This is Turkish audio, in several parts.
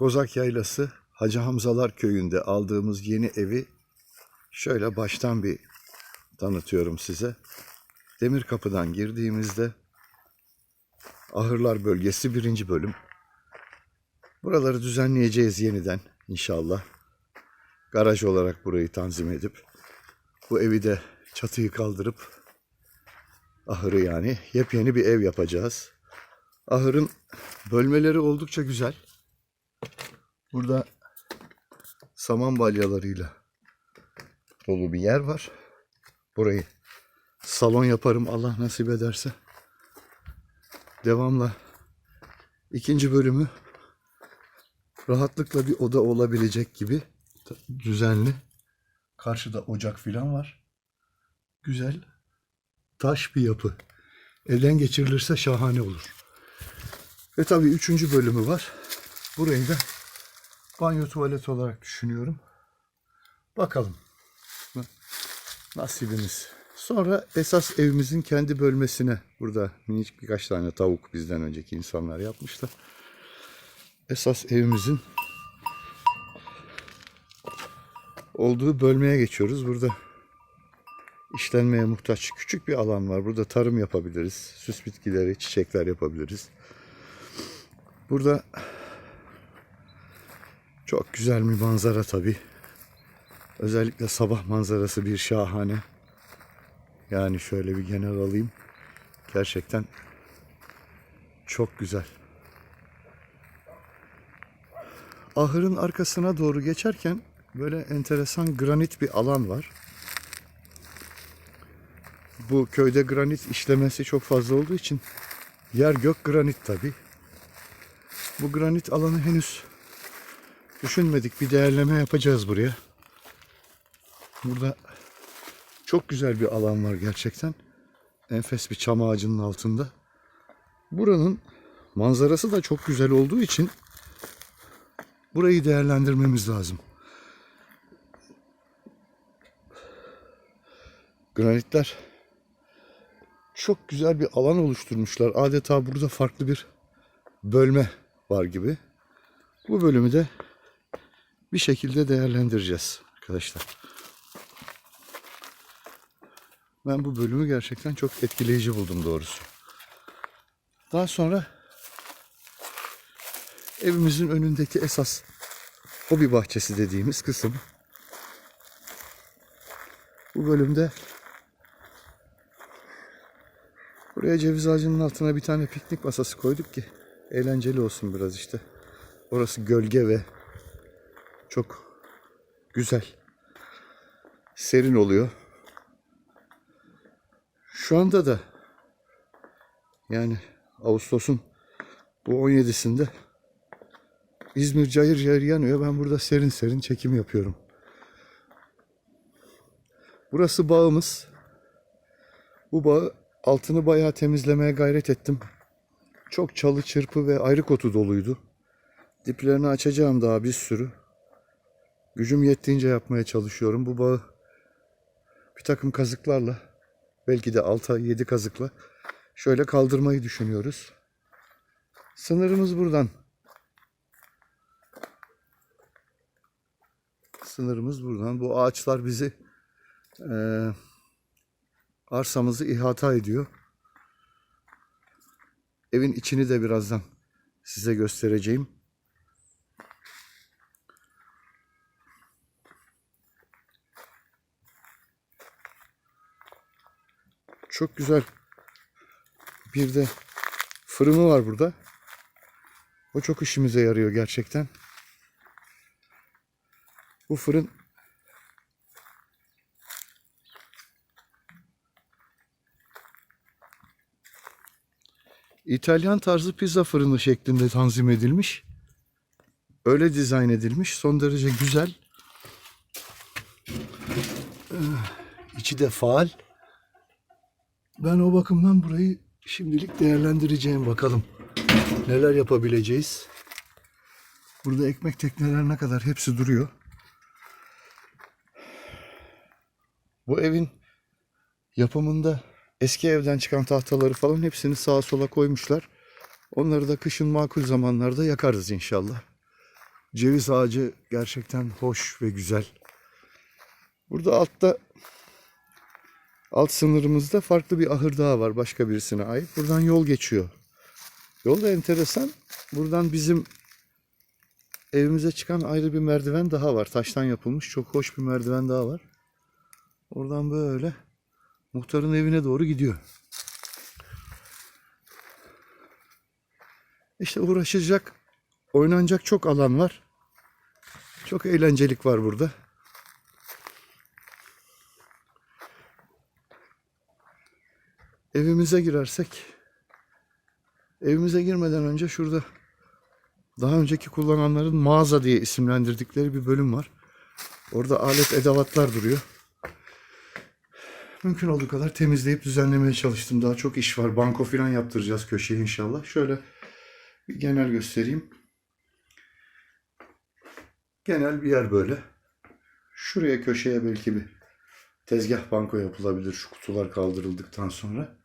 Kozak Yaylası Hacı Hamzalar Köyü'nde aldığımız yeni evi şöyle baştan bir tanıtıyorum size. Demir Kapı'dan girdiğimizde Ahırlar Bölgesi birinci bölüm. Buraları düzenleyeceğiz yeniden inşallah. Garaj olarak burayı tanzim edip bu evi de çatıyı kaldırıp ahırı yani yepyeni bir ev yapacağız. Ahırın bölmeleri oldukça güzel. Burada saman balyalarıyla dolu bir yer var. Burayı salon yaparım Allah nasip ederse. Devamla ikinci bölümü rahatlıkla bir oda olabilecek gibi düzenli. Karşıda ocak filan var. Güzel taş bir yapı. Elden geçirilirse şahane olur. Ve tabii üçüncü bölümü var. Burayı da banyo tuvalet olarak düşünüyorum. Bakalım. Nasibimiz. Sonra esas evimizin kendi bölmesine burada minicik birkaç tane tavuk bizden önceki insanlar yapmışlar. Esas evimizin olduğu bölmeye geçiyoruz. Burada işlenmeye muhtaç küçük bir alan var. Burada tarım yapabiliriz. Süs bitkileri, çiçekler yapabiliriz. Burada çok güzel bir manzara tabii. Özellikle sabah manzarası bir şahane. Yani şöyle bir genel alayım. Gerçekten çok güzel. Ahırın arkasına doğru geçerken böyle enteresan granit bir alan var. Bu köyde granit işlemesi çok fazla olduğu için yer gök granit tabi. Bu granit alanı henüz düşünmedik. Bir değerleme yapacağız buraya. Burada çok güzel bir alan var gerçekten. Enfes bir çam ağacının altında. Buranın manzarası da çok güzel olduğu için burayı değerlendirmemiz lazım. Granitler çok güzel bir alan oluşturmuşlar. Adeta burada farklı bir bölme var gibi. Bu bölümü de bir şekilde değerlendireceğiz arkadaşlar. Ben bu bölümü gerçekten çok etkileyici buldum doğrusu. Daha sonra evimizin önündeki esas hobi bahçesi dediğimiz kısım. Bu bölümde buraya ceviz ağacının altına bir tane piknik masası koyduk ki eğlenceli olsun biraz işte. Orası gölge ve çok güzel. Serin oluyor. Şu anda da yani Ağustos'un bu 17'sinde İzmir cayır cayır yanıyor. Ben burada serin serin çekim yapıyorum. Burası bağımız. Bu bağı altını bayağı temizlemeye gayret ettim. Çok çalı çırpı ve ayrık otu doluydu. Diplerini açacağım daha bir sürü. Gücüm yettiğince yapmaya çalışıyorum. Bu bağı bir takım kazıklarla belki de 6-7 kazıkla şöyle kaldırmayı düşünüyoruz. Sınırımız buradan. Sınırımız buradan. Bu ağaçlar bizi eee, arsamızı ihata ediyor. Evin içini de birazdan size göstereceğim. Çok güzel bir de fırını var burada. O çok işimize yarıyor gerçekten. Bu fırın İtalyan tarzı pizza fırını şeklinde tanzim edilmiş. Öyle dizayn edilmiş. Son derece güzel. Ee, İçi de faal. Ben o bakımdan burayı şimdilik değerlendireceğim bakalım. Neler yapabileceğiz. Burada ekmek teknelerine kadar hepsi duruyor. Bu evin yapımında eski evden çıkan tahtaları falan hepsini sağa sola koymuşlar. Onları da kışın makul zamanlarda yakarız inşallah. Ceviz ağacı gerçekten hoş ve güzel. Burada altta alt sınırımızda farklı bir ahır daha var başka birisine ait. Buradan yol geçiyor. Yol da enteresan. Buradan bizim evimize çıkan ayrı bir merdiven daha var. Taştan yapılmış çok hoş bir merdiven daha var. Oradan böyle muhtarın evine doğru gidiyor. İşte uğraşacak, oynanacak çok alan var. Çok eğlencelik var burada. Evimize girersek, evimize girmeden önce şurada daha önceki kullananların mağaza diye isimlendirdikleri bir bölüm var. Orada alet edevatlar duruyor. Mümkün olduğu kadar temizleyip düzenlemeye çalıştım. Daha çok iş var. Banko falan yaptıracağız köşeye inşallah. Şöyle bir genel göstereyim. Genel bir yer böyle. Şuraya köşeye belki bir tezgah banko yapılabilir şu kutular kaldırıldıktan sonra.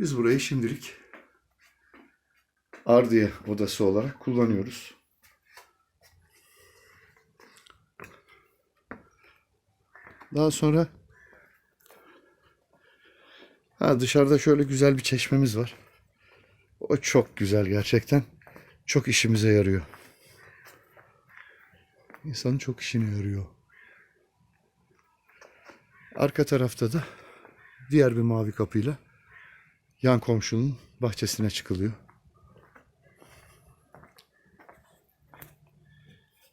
Biz burayı şimdilik ardiye odası olarak kullanıyoruz. Daha sonra ha dışarıda şöyle güzel bir çeşmemiz var. O çok güzel gerçekten. Çok işimize yarıyor. İnsanın çok işine yarıyor. Arka tarafta da diğer bir mavi kapıyla yan komşunun bahçesine çıkılıyor.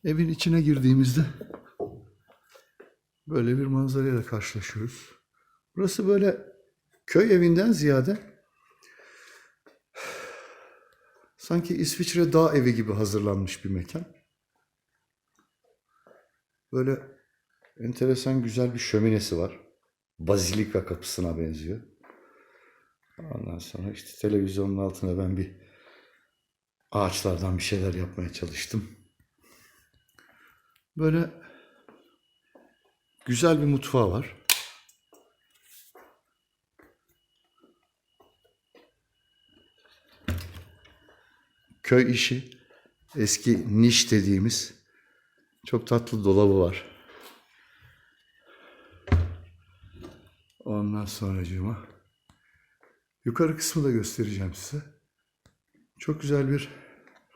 Evin içine girdiğimizde böyle bir manzarayla karşılaşıyoruz. Burası böyle köy evinden ziyade sanki İsviçre dağ evi gibi hazırlanmış bir mekan. Böyle enteresan güzel bir şöminesi var. Bazilika kapısına benziyor. Ondan sonra işte televizyonun altına ben bir ağaçlardan bir şeyler yapmaya çalıştım. Böyle güzel bir mutfağı var. Köy işi, eski niş dediğimiz çok tatlı dolabı var. Ondan sonracığıma yukarı kısmı da göstereceğim size. Çok güzel bir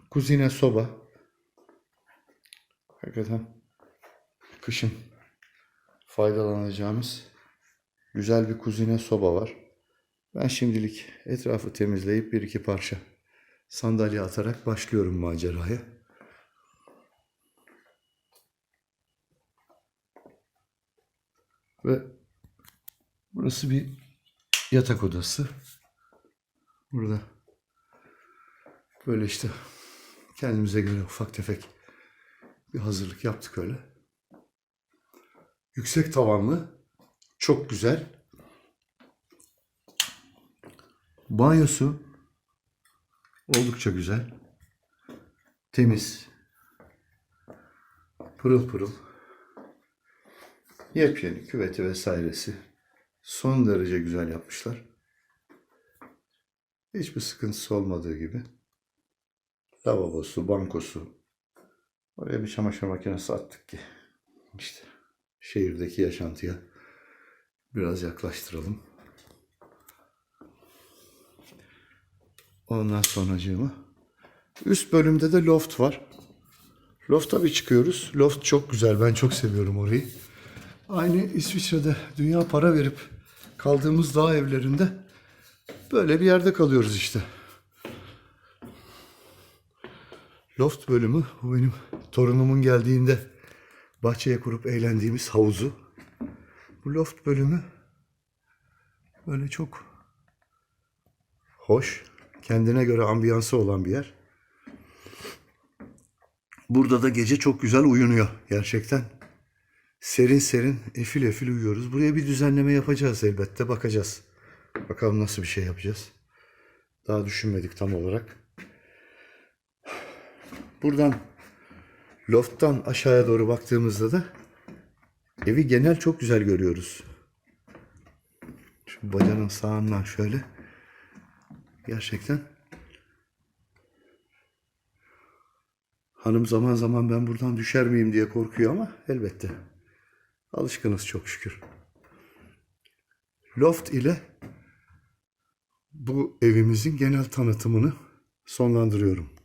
kuzine soba. Hakikaten kışın faydalanacağımız güzel bir kuzine soba var. Ben şimdilik etrafı temizleyip bir iki parça sandalye atarak başlıyorum maceraya. Ve burası bir yatak odası. Burada böyle işte kendimize göre ufak tefek bir hazırlık yaptık öyle. Yüksek tavanlı, çok güzel. Banyosu oldukça güzel. Temiz. Pırıl pırıl. Yepyeni küveti vesairesi. Son derece güzel yapmışlar. Hiçbir sıkıntısı olmadığı gibi. Lavabosu, bankosu. Oraya bir çamaşır makinesi attık ki. işte şehirdeki yaşantıya biraz yaklaştıralım. Ondan sonracığıma. Üst bölümde de loft var. Loft'a bir çıkıyoruz. Loft çok güzel. Ben çok seviyorum orayı. Aynı İsviçre'de dünya para verip kaldığımız dağ evlerinde böyle bir yerde kalıyoruz işte. Loft bölümü bu benim torunumun geldiğinde bahçeye kurup eğlendiğimiz havuzu. Bu loft bölümü böyle çok hoş, kendine göre ambiyansı olan bir yer. Burada da gece çok güzel uyunuyor gerçekten. Serin serin, efil efil uyuyoruz. Buraya bir düzenleme yapacağız elbette, bakacağız. Bakalım nasıl bir şey yapacağız. Daha düşünmedik tam olarak. Buradan lofttan aşağıya doğru baktığımızda da evi genel çok güzel görüyoruz. Şu bacanın sağından şöyle gerçekten Hanım zaman zaman ben buradan düşer miyim diye korkuyor ama elbette. Alışkınız çok şükür. Loft ile bu evimizin genel tanıtımını sonlandırıyorum.